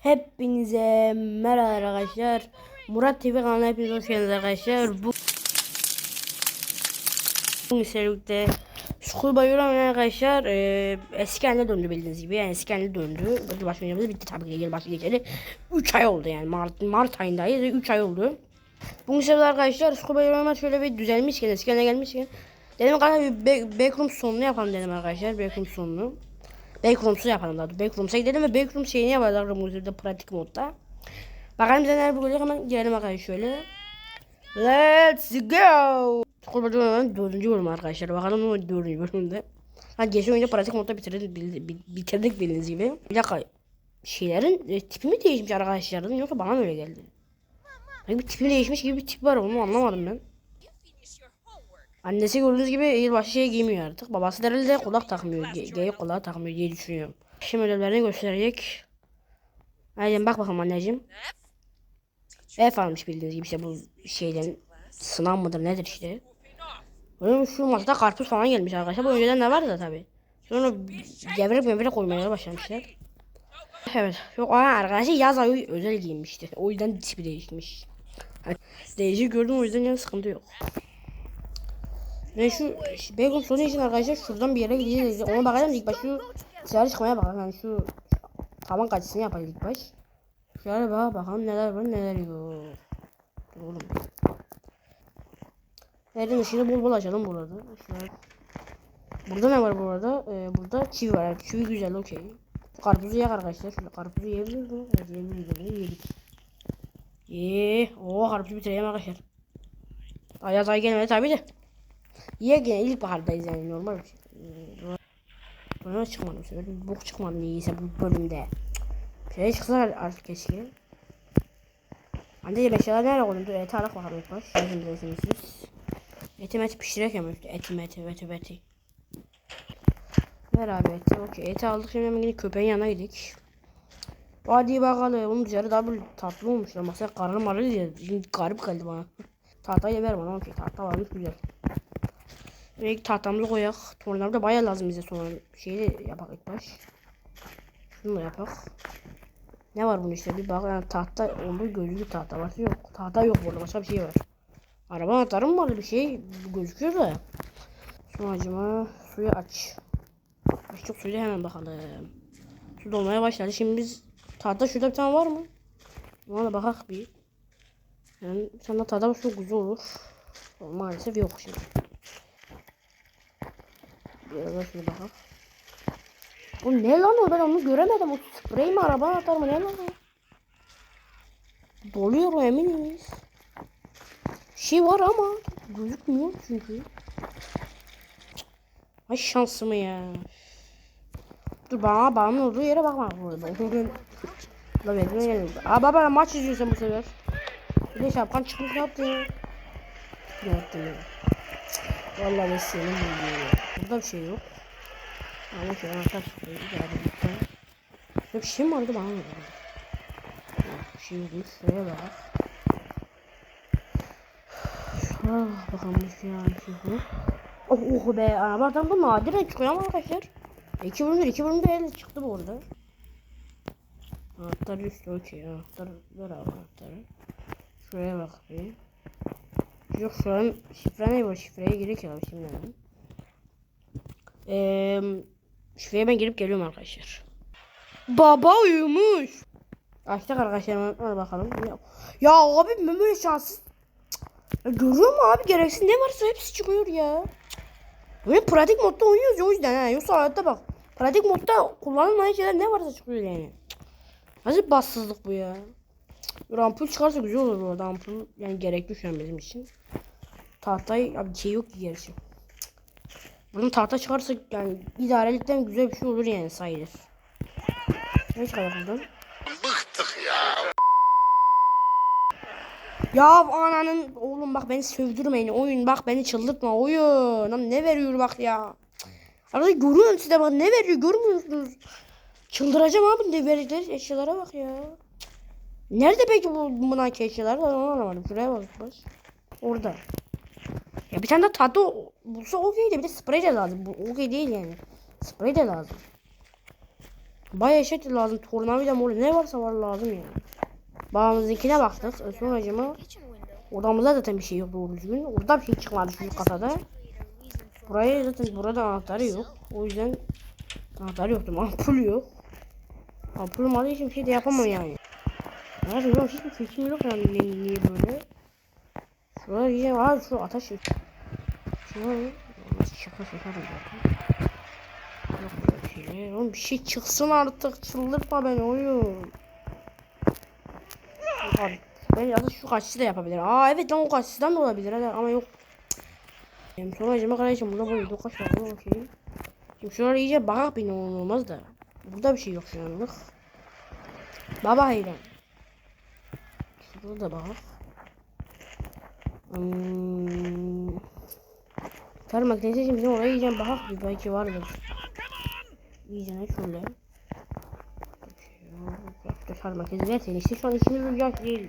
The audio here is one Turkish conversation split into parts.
Hepinize merhaba arkadaşlar. Murat TV kanalına hepiniz hoş geldiniz arkadaşlar. Bu Bugün serüvde School Bayram arkadaşlar e, eski haline döndü bildiğiniz gibi. Yani eski haline döndü. Başka oynamamız bitti tabii ki. Yıl başı geçeli 3 ay oldu yani. Mart, Mart ayındayız ve 3 ay oldu. Bugün sefer arkadaşlar School Bayram'a şöyle bir düzelmişken eski haline gelmişken dedim arkadaşlar bir back- backroom sonunu yapalım dedim arkadaşlar. Backroom sonunu. Backrooms'u yapalım daha. Backrooms'a gidelim ve backroom şeyini yapalım arkadaşlar pratik modda. Bakalım bize neler bulacak hemen girelim arkadaşlar şöyle. Let's go. Kurbaca oynamanın dördüncü bölüm arkadaşlar. Bakalım o dördüncü bölümde. Ha geçen oyunda pratik modda bitirdik, bitirdik bildiğiniz gibi. Bir dakika. Şeylerin e, tipi mi değişmiş arkadaşların yoksa bana mı öyle geldi? Bir tipi değişmiş gibi bir tip var onu anlamadım ben. Annesi gördüğünüz gibi yılbaşı şey giymiyor artık. Babası herhalde kulak takmıyor. Ge geyik kulağı takmıyor diye düşünüyorum. Şimdi ödevlerini gösterecek. Aynen bak bakalım anneciğim. F almış bildiğiniz gibi işte bu şeylerin sınav mıdır nedir işte. Benim şu masada karpuz falan gelmiş arkadaşlar. Bu önceden de vardı da tabi. Sonra gevrek mevrek koymaya başlamışlar. Evet. Yok arkadaşlar yaz ayı özel giyinmişti. O yüzden tipi değişmiş. Hani değişik gördüm o yüzden yani sıkıntı yok. Ve şu Bacon sonu için arkadaşlar şuradan bir yere gideceğiz. Ona bakalım ilk baş şu dışarı çıkmaya bakalım. Yani şu tavan kaçısını yapalım ilk baş. Şöyle bak bakalım neler var neler yok. Oğlum. Nereden ışığını bol bol açalım burada. Şöyle. Burada ne var bu arada? Ee, burada çivi var. Evet, çivi güzel okey. Karpuzu yak arkadaşlar. Şöyle karpuzu yiyebiliriz mi? Evet yiyebiliriz. Yani. Yedik. Yeee. Oo karpuzu bitireyim arkadaşlar. Ayaz ay gelmedi tabi de. Ye gene ilk bahardayız yani normal bir şey. Ee, Bana çıkmadı bu sefer. Bir bok çıkmadı niyeyse bu bölümde. Bir şey çıksa artık keşke. Anne beşyalar nereye koydum? Dur eti alak bakalım ilk baş. Şimdi resimiz. Eti meti pişirek işte eti meti eti meti. Ver abi eti. Okey eti aldık şimdi hemen köpeğin yanına gidik. Hadi bakalım. Onun dışarı daha böyle tatlı olmuş. Sen karnım ağrıyor diye. Garip geldi bana. Tahtayı ver bana. Okey tahta varmış güzel. Ve tahtamızı koyak. Tornavida da bayağı lazım bize sonra. Şeyi de yapak ilk baş. Şunu da yapak. Ne var bunun işte bir bak yani tahta olduğu gözlü tahta var yok. Tahta yok burada başka bir şey var. Araba anahtarı mı var bir şey gözüküyor da. Sonracıma suyu aç. Açtık suyu hemen bakalım. Su dolmaya başladı. Şimdi biz tahta şurada bir tane var mı? Ona da bakak bir. Yani sana tahta çok güzel olur. Maalesef yok şimdi. Biraz daha şuna bakalım. Bu ne lan o ben onu göremedim. O sprey mi araba atar mı ne lan o? Doluyor o emin miyiz? Şey var ama gözükmüyor çünkü. Ay şansımı ya. Dur bana bağımlı olduğu yere bakma. Bugün La bekle gelelim. Aa baba maç izliyorsun bu sefer. Bir de şapkan çıkmış ne yaptın ya? Ne yaptın ya? Vallahi ben senin bilmiyorum. Burada bir şey yok. Ama şu anahtar çıkıyor. Ya bir şey mi vardı bana mı geldi? Bir şey yokmuş. Şuraya bak. Bak bakalım bir şey var. Bir şey yok. Oh, oh be. Arabadan bu nadiren çıkıyor ama arkadaşlar. İki bölümde iki bölümde el çıktı bu arada. Anahtar üstü okey. Anahtar ver abi anahtarı. Şuraya bak bir. Yok şu an şifre ne var? Şifreye gerek ya şimdi. Eee şifreye ben girip geliyorum arkadaşlar. Baba uyumuş. Açtık arkadaşlar hadi bakalım. Ya, ya abi ben böyle şanssız. Ya, görüyor mu abi gereksiz ne varsa hepsi çıkıyor ya. Böyle pratik modda oynuyoruz ya o yüzden ha. Yoksa hayatta bak. Pratik modda kullanılmayan şeyler ne varsa çıkıyor yani. Nasıl bassızlık bu ya. Cık, Ampul çıkarsa güzel olur bu arada ampul. Yani gerekli şu an bizim için. Tahtayı abi şey yok ki gerçi. Cık. Bunun tahta çıkarsa yani idarelikten güzel bir şey olur yani sayılır. Ne çıkar buradan? Bıktık ya. Ya ananın oğlum bak beni sövdürmeyin oyun bak beni çıldırtma oyun. Lan ne veriyor bak ya. Arkadaşlar görüyorum size bak ne veriyor görmüyor musunuz? Çıldıracağım abi ne verdikleri eşyalara bak ya. Nerede peki bu bunaki eşyalar? Ben onu anlamadım. Şuraya bak bak. Orada. Ya bir tane de tadı bulsa okey de bir de sprey de lazım. Bu okey değil yani. Sprey de lazım. Bayağı şey lazım. Tornavida oluyor? Ne varsa var lazım yani. Babamızinkine baktık. Sonracıma odamızda zaten bir şey yok doğru düzgün. Orada bir şey çıkmadı şu kasada. Buraya zaten burada anahtarı yok. O yüzden anahtarı yoktu. Ampul yok. Ampul olmadığı için bir şey de yapamam yani. Ya benim hiçbir fikrim yok yani niye, böyle. Şuraya diyeceğim abi şu ateş yok. Şuraya şaka şaka da zaten. Yok böyle şeyler. Oğlum bir şey çıksın artık. Çıldırtma beni oyun. Ben ya da şu kaçısı da yapabilir. Aa evet lan o kaçısından da olabilir hadi ama yok. Benim sonra acaba kardeşim burada böyle kaç var dur. Şimdi şuraya iyice bakak bir olmaz da. Burada bir şey yok şu anlık. Baba hayran. Şurada da bak. Hmm. Tar makinesi şimdi oraya iyice bakak bir belki vardır. Ne şöyle. Tar makinesi versene işte şu an işimiz olacak değildi.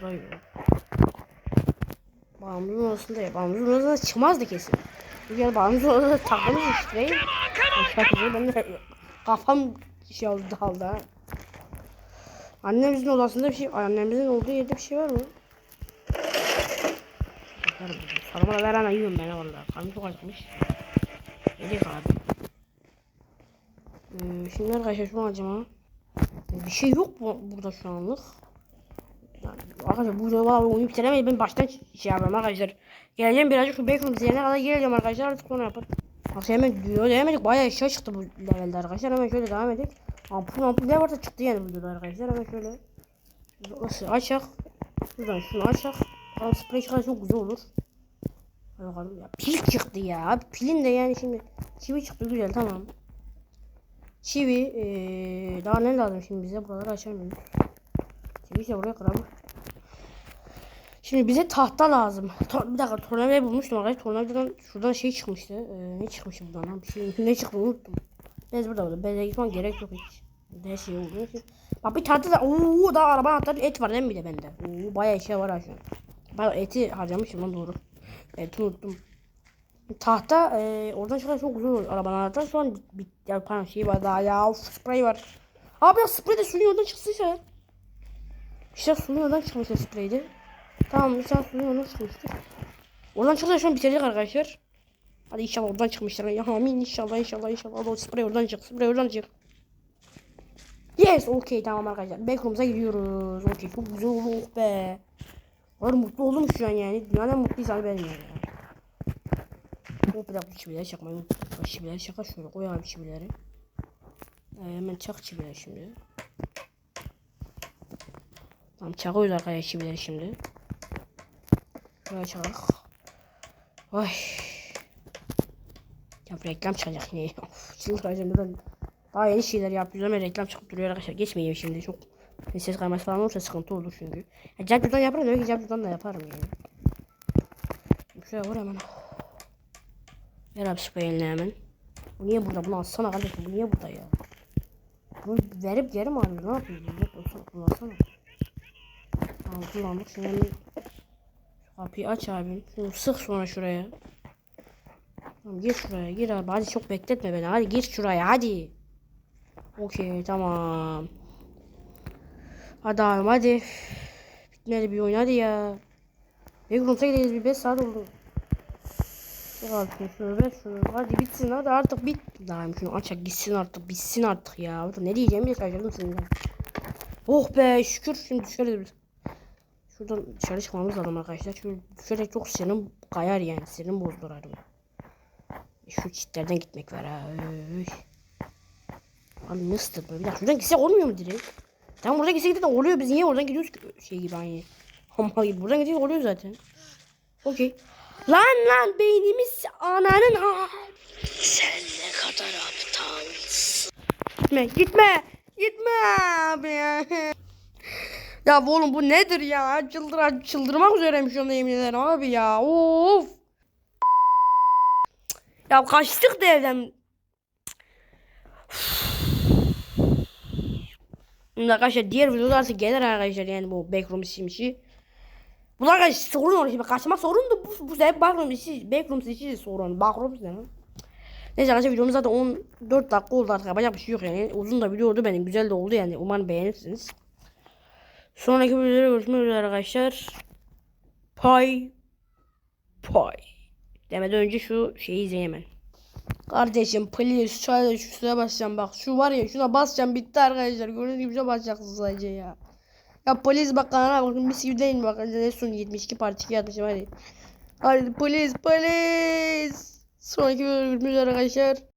Burada yok. Bağımlının odasında ya. Bağımlının odasında çıkmazdı kesin. Bu yani bağımlının odasında takılmış işte. Ben de kafam şey oldu daldı ha. Annemizin odasında bir şey, annemizin olduğu yerde bir şey var mı? Bakarım. Sarma ver ana yiyorum ben valla. Karnım çok acıkmış. Yedik abi. Ee, şimdi arkadaşlar şu acaba bir şey yok bu burada şu anlık. Yani, arkadaşlar bu cevabı oyunu bitiremeyiz. Ben baştan şey yapıyorum arkadaşlar. Geleceğim birazcık şu bacon izleyene kadar geleceğim arkadaşlar artık sonra yapalım. Bak hemen diyor devam edik. Bayağı eşya çıktı bu levelde arkadaşlar. Hemen şöyle devam edik. Ampul ampul ne varsa çıktı yani videoda arkadaşlar. Hemen şöyle. Nasıl açak. Buradan şunu açak. Al sprey çıkarsa çok güzel olur. Bakalım ya. Pil çıktı ya. Abi pilin de yani şimdi. Çivi çıktı güzel tamam. Çivi. Ee, daha ne lazım şimdi bize? Buraları açamıyoruz. Çivi işte buraya kıralım. Şimdi bize tahta lazım. To bir dakika tornavida bulmuştum arkadaşlar. Tornavidadan şuradan şey çıkmıştı. Ee, ne çıkmıştı buradan lan? Bir şey ne çıktı unuttum. Bez burada burada. Beze gitmem gerek yok hiç. Ne şey oldu. Bak bir tahta da ooo daha araba anahtarı et var değil mi bir de bende. Oo bayağı şey var ha. Ben eti harcamışım lan doğru. Evet unuttum. Tahta e, oradan çıkan çok güzel olur. Anahtarı şu an bit, ya, pardon şey var daha ya of, sprey var. Abi ya sprey de suyun oradan çıksın İşte suyun oradan çıkmış o spreydi. Tamam tane suyun oradan çıkmıştı. Oradan çıksa şu an bitirecek arkadaşlar. Hadi inşallah oradan çıkmışlar. Ya amin inşallah inşallah inşallah. O sprey oradan çık. Sprey oradan çık. Yes okey tamam arkadaşlar. Backroom'sa gidiyoruz. Okey çok güzel oldu oh be. Var mutlu oldum şu an yani. Dünyanın en mutlu insanı benim yani. Oh bir dakika çivileri çakmayı unuttum. Çivileri çaka şöyle koy abi çivileri. Ee, hemen çak çivileri şimdi. Tamam çakıyoruz arkadaşlar çivileri şimdi. Buraya çakak. Vay. Ya reklam çıkacak? Of, çıldıracağım buradan. Daha yeni şeyler yapıyoruz ama reklam çıkıp duruyor arkadaşlar. Geçmeyeyim şimdi çok. Ses kayması falan olursa sıkıntı olur çünkü. Ya Capcur'dan yaparım demek ki Capcur'dan da yaparım yani. Şuraya vur hemen. Ver abi spreyini hemen. Bu niye burada? Bunu alsana kardeşim. Bu niye burada ya? Bunu verip geri mi alıyoruz? Ne yapıyoruz? Yok olsun. Bunu alsana. Tamam kullandık. Şimdi hemen şu kapıyı aç abi. Şunu sık sonra şuraya. Tamam gir şuraya. Gir abi. Hadi çok bekletme beni. Hadi gir şuraya. Hadi. Okey tamam. Hadi abim hadi. Bitmedi bir oyun hadi ya. Backrooms'a gideceğiz bir 5 saat oldu. Şunu ver şunu. Hadi bitsin hadi artık bit. Daim şunu açak gitsin artık bitsin artık ya. Ne diyeceğimi de şaşırdım senden. Oh be şükür şimdi dışarı Şuradan dışarı çıkmamız lazım arkadaşlar. Çünkü dışarı çok sinirim kayar yani. Sinirim bozdur araba. Şu çitlerden gitmek var ha. Abi nasıl böyle? Bir dakika şuradan gitsek olmuyor mu direkt? Tamam buradan gitsek de oluyor. Biz niye oradan gidiyoruz ki? Şey gibi aynı. Ama gibi. Buradan gitsek oluyor zaten. Okey. Lan lan beynimiz ananın ha. Sen ne kadar aptalsın. Gitme gitme. Gitme abi ya. Ya oğlum bu nedir ya? Çıldır çıldırmak üzereyim şu anda yemin ederim abi ya. Of. Ya kaçtık da evden. Arkadaşlar diğer videoda artık gelir arkadaşlar yani bu backroom işi. Bu arkadaşlar sorun olur şimdi kaçmak sorun da bu, bu sefer backroom işi backroom işi sorun. Backroom lan? Neyse arkadaşlar videomuz zaten 14 dakika oldu artık yapacak bir şey yok yani. Uzun da video oldu benim güzel de oldu yani. Umarım beğenirsiniz. Sonraki videoda görüşmek üzere arkadaşlar. Pay pay. Demeden önce şu şeyi izleyin hemen. Kardeşim please şöyle şu şuna basacağım bak şu var ya şuna basacağım bitti arkadaşlar gördüğünüz gibi şuna basacaksınız sadece ya. Ya polis bak kanala bakın mis gibi değil mi bak ne son 72 part 2 atmışım hadi. Hadi polis polis. Sonraki üzere arkadaşlar.